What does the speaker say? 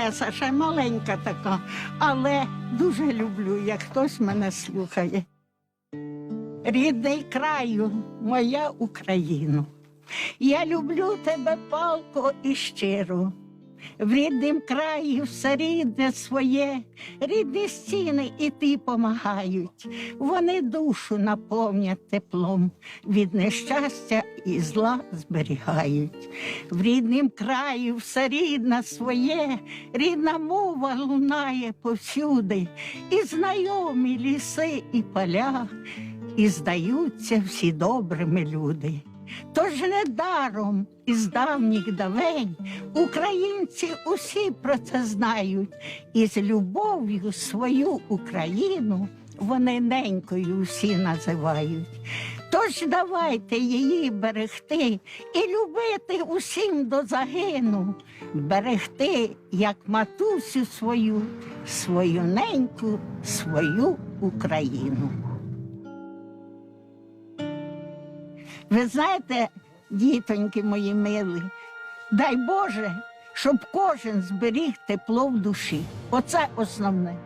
Еса ще маленька така, але дуже люблю, як хтось мене слухає. Рідний краю, моя Україну. Я люблю тебе палко і щиро. В ріднім краї все рідне своє, рідні стіни і ти помагають. Вони душу наповнять теплом, від нещастя і зла зберігають. В ріднім краї все рідне своє, рідна мова лунає повсюди, і знайомі ліси і поля, і здаються всі добрими люди. Тож недаром із давніх давень українці усі про це знають, і з любов'ю свою Україну вони ненькою всі називають. Тож давайте її берегти і любити усім до загину, берегти, як матусю свою, свою неньку, свою Україну. Ви знаєте, дітоньки мої милі, дай Боже, щоб кожен зберіг тепло в душі. Оце основне.